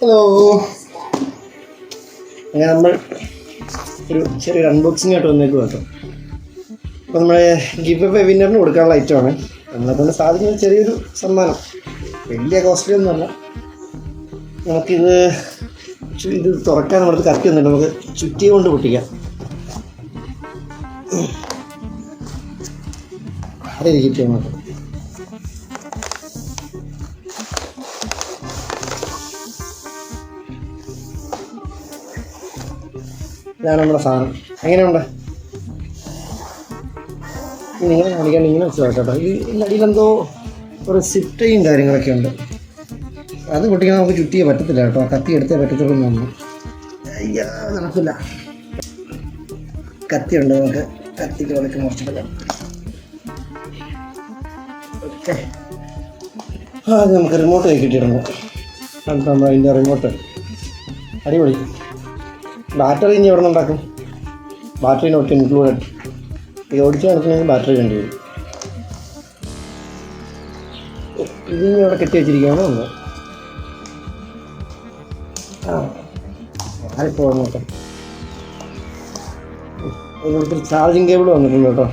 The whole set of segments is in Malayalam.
ഹലോ അങ്ങനെ നമ്മൾ ഒരു ചെറിയൊരു അൺബോക്സിംഗ് ആയിട്ട് വന്നേക്കും കേട്ടോ. അപ്പോൾ നമ്മൾ ഗിഫ്റ്റ് എ വിന്നറിന് കൊടുക്കാനുള്ള ഐറ്റമാണ് നമ്മളെ കൊണ്ട് സാധിക്കുന്ന ചെറിയൊരു സമ്മാനം. വലിയ കോസ്റ്റ്ലി ഒന്നുമല്ല നമുക്കിത് ഇത് തുറക്കാൻ നമ്മുടെ കത്തി ഒന്നുമില്ല നമുക്ക് ചുറ്റിയെ കൊണ്ട് പൊട്ടിക്കാം. അതെ ഗിഫ്റ്റ് നമുക്ക് ഇതാണ് നമ്മുടെ സാധനം. എങ്ങനെയുണ്ട്? നിങ്ങളെ കാണിക്കാൻ ഇങ്ങനെ മനസ്സിലാക്കട്ടോ ഈ അടിയിലെന്തോ ഒരു സിറ്റയും കാര്യങ്ങളൊക്കെ ഉണ്ട്. അത് പൊട്ടിക്കാൻ നമുക്ക് ചുറ്റിയേ പറ്റത്തില്ല കേട്ടോ. കത്തി എടുത്തേ പറ്റത്തുള്ളൂ തോന്നുന്നു. അയ്യാ നടക്കില്ല. കത്തിയുണ്ട് നമുക്ക്. കത്തിക്ക് വിളക്ക് ആ അത് നമുക്ക് റിമോട്ട് കൈ കിട്ടിയിട്ടുണ്ട്. നമ്മൾ അതിന്റെ റിമോട്ട് അടിപൊളി. ബാറ്ററി ഇനി എവിടെ നിന്നുണ്ടാക്കും ബാറ്ററി നോട്ട് ഇൻക്ലൂഡഡ് ഇത് ഓടിച്ച് നടക്കണമെങ്കിൽ ബാറ്ററി വേണ്ടി വരും. ഇതിനി അവിടെ കെട്ടി വെച്ചിരിക്കുകയാണോ ഒന്ന്. ആ ആരിപ്പോൾ നോക്കാം. ഇവിടുത്തെ ചാർജിങ് കേബിൾ വന്നിട്ടുണ്ട് കേട്ടോ.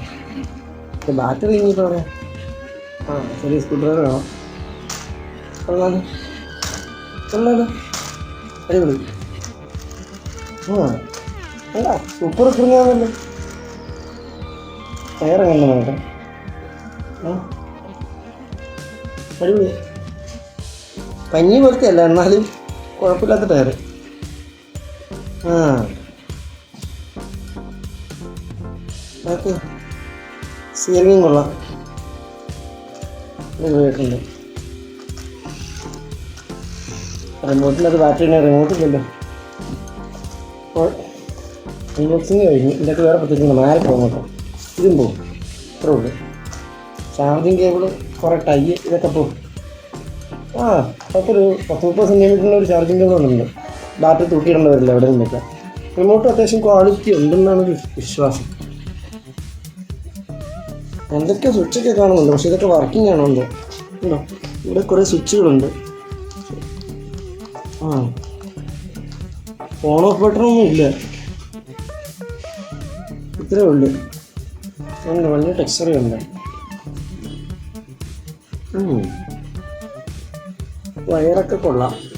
ബാറ്ററി ഇനിയിപ്പോൾ പറയാം ആ ചെറിയ സ്കൂൾ ഡ്രൈവർ വേണം കൊള്ളാലോ. അടിപൊളി. അല്ല സൂപ്പർ എങ്ങനെ നോക്കാം ആ അടിപൊളി. പഞ്ഞി പോലത്തെ എന്നാലും കുഴപ്പമില്ലാത്ത ടയർ ആ. ഓക്കെ കൊള്ളാം. ഉപയോഗിക്കുന്നുണ്ട് റിമോട്ടിനത് ബാറ്ററിനെ റിമോട്ടില്ലല്ലോ അപ്പോൾ അൺബോക്സിങ് കഴിഞ്ഞ്. ഇതിന്റെ വേറെ പ്രത്യേകിച്ച് നാല് പോകും ഇതും പോകും ഇത്രേ ഉള്ളൂ. ചാർജിങ് കേബിൾ കുറേ ടൈ ഇതൊക്കെ പോകും ആ ഒരു പത്ത് മുപ്പത് സെന്റിമീറ്ററിന്റെ ഒരു ചാർജിങ് കേബിൾ ഉണ്ടല്ലോ ബാറ്ററി തൂക്കിയിടേണ്ടി എവിടെ നിന്നൊക്കെ റിമോട്ട് അത്യാവശ്യം ക്വാളിറ്റി ഉണ്ടെന്നാണ് വിശ്വാസം. എന്തൊക്കെ സ്വിച്ചൊക്കെ കാണുന്നുണ്ട്. പക്ഷെ ഇതൊക്കെ വർക്കിംഗ് ആണോ എന്തോ? ഉണ്ടോ? ഇവിടെ കുറേ സ്വിച്ചുകളുണ്ട്. ആ. ഓൺ ഓഫ് ബട്ടണൊന്നും ഇല്ല. ഇത്രേ ഉള്ളു. ഉണ്ട് വലിയ ടെക്സ്ചർ ഉണ്ട്. വയറൊക്കെ കൊള്ളാം.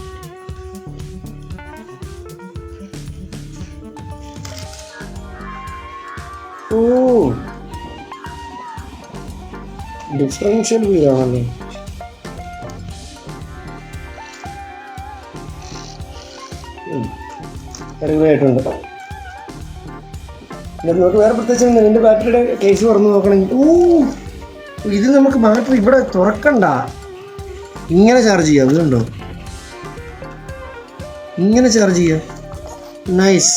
ഓ. ഡിഫറൻഷ്യൽ വീലാണല്ലേ അടിപൊളിയായിട്ടുണ്ട് എന്നിട്ട് നമുക്ക് വേറെ പ്രത്യേകിച്ച് എന്റെ ബാറ്ററിയുടെ കേസ് തുറന്ന് നോക്കണമെങ്കിൽ ഓ ഇത് നമുക്ക് ബാറ്ററി ഇവിടെ തുറക്കണ്ട. ഇങ്ങനെ ചാർജ് ചെയ്യാം. അതുകൊണ്ടോ ഇങ്ങനെ ചാർജ് ചെയ്യാം. നൈസ്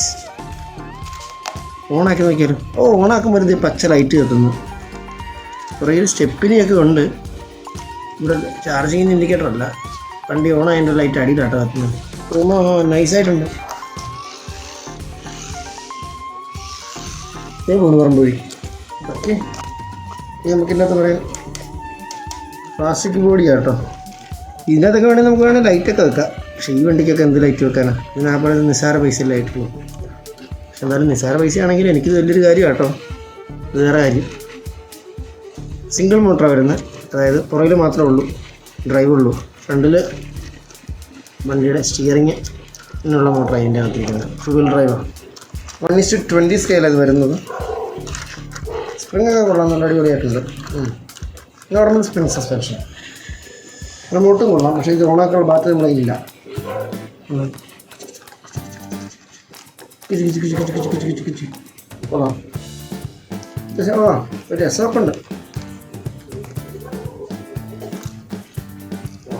ഓണാക്കി നോക്കിയാലും? ഓ ഓണാക്കുമ്പോൾ പച്ച ലൈറ്റ് കത്തുന്നു കുറേ സ്റ്റെപ്പിനെയൊക്കെ ഉണ്ട്. ഇവിടെ ചാർജിങ് ഇൻഡിക്കേറ്റർ അല്ല. വണ്ടി ഓൺ ആയതിന്റെ ലൈറ്റ് അടിയിലാട്ടോ കത്തുന്നത്. റൂമ് നൈസായിട്ടുണ്ട് പോണ് വഴി. ഓക്കെ. ഇനി നമുക്ക് ഇതിനകത്ത് പറയാം പ്ലാസ്റ്റിക് ബോഡിയാ കേട്ടോ. ഇതിനകത്തൊക്കെ വേണമെങ്കിൽ നമുക്ക് വേണമെങ്കിൽ ലൈറ്റൊക്കെ വെക്കാം. പക്ഷേ ഈ വണ്ടിക്കൊക്കെ എന്ത് ലൈറ്റ് വെക്കാനാണ് ഇതിന് ആ പറയുന്നത് നിസ്സാര ലൈറ്റ് പോകും പക്ഷെ എന്നാലും നിസ്സാര പൈസ ആണെങ്കിൽ എനിക്ക് വലിയൊരു കാര്യം കേട്ടോ. വേറെ കാര്യം. സിംഗിൾ മോട്ടറാണ് വരുന്നത്. അതായത് പുറകിൽ മാത്രമേ ഉള്ളൂ ഡ്രൈവ് ഉള്ളൂ. ഫ്രണ്ടിൽ വണ്ടിയുടെ സ്റ്റിയറിങ് ഇങ്ങനെയുള്ള മോട്ടറാണ് അതിന്റെ അകത്തിരിക്കുന്നത്. ടു വീൽ ഡ്രൈവാണ് വൺ ഇസ്റ്റു ട്വന്റി സ്കെയിലത് വരുന്നത്. സ്പ്രിങ്ങൊക്കെ കൊള്ളാം നല്ല അടിപൊളിയായിട്ടുണ്ട്. നോർമൽ സ്പ്രിങ് സസ്പെൻഷൻ റിമോട്ടും കൊള്ളാം പക്ഷേ ഇത് ഓണാക്കാൻ ബാറ്ററി നമ്മുടെ ഇല്ല കൊള്ളാം. ആ ഒരു രസമൊക്കെ ഉണ്ട്.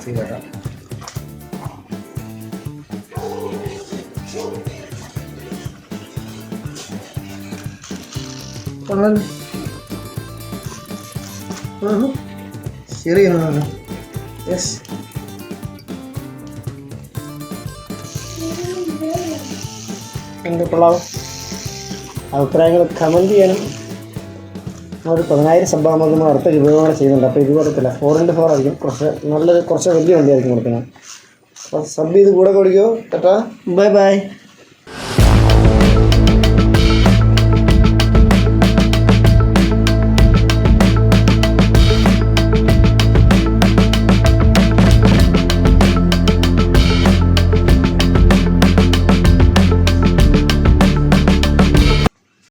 മിക്സി കേട്ടോ കൊള്ളൻ ഷെയർ ചെയ്യുന്നതാണ് യെസ് എന്റെ പിള്ളാവ് അഭിപ്രായങ്ങൾ കമന്റ് ചെയ്യണം ഒരു പതിനായിരം സംഭവം ആകുമ്പോൾ നമ്മൾ അടുത്ത കൂടെ ചെയ്യുന്നുണ്ട്. അപ്പോൾ ഇത് കൊടുക്കില്ല ഫോർ ഇന്റു ഫോർ ആയിരിക്കും. കുറച്ച് നല്ലത് കുറച്ച് വലിയ വണ്ടിയായിരിക്കും കൊടുക്കുന്നത്. അപ്പോൾ സബ് ചെയ്ത് കൂടെ കൊടുക്കുമോ ചേട്ടാ ബൈ ബൈ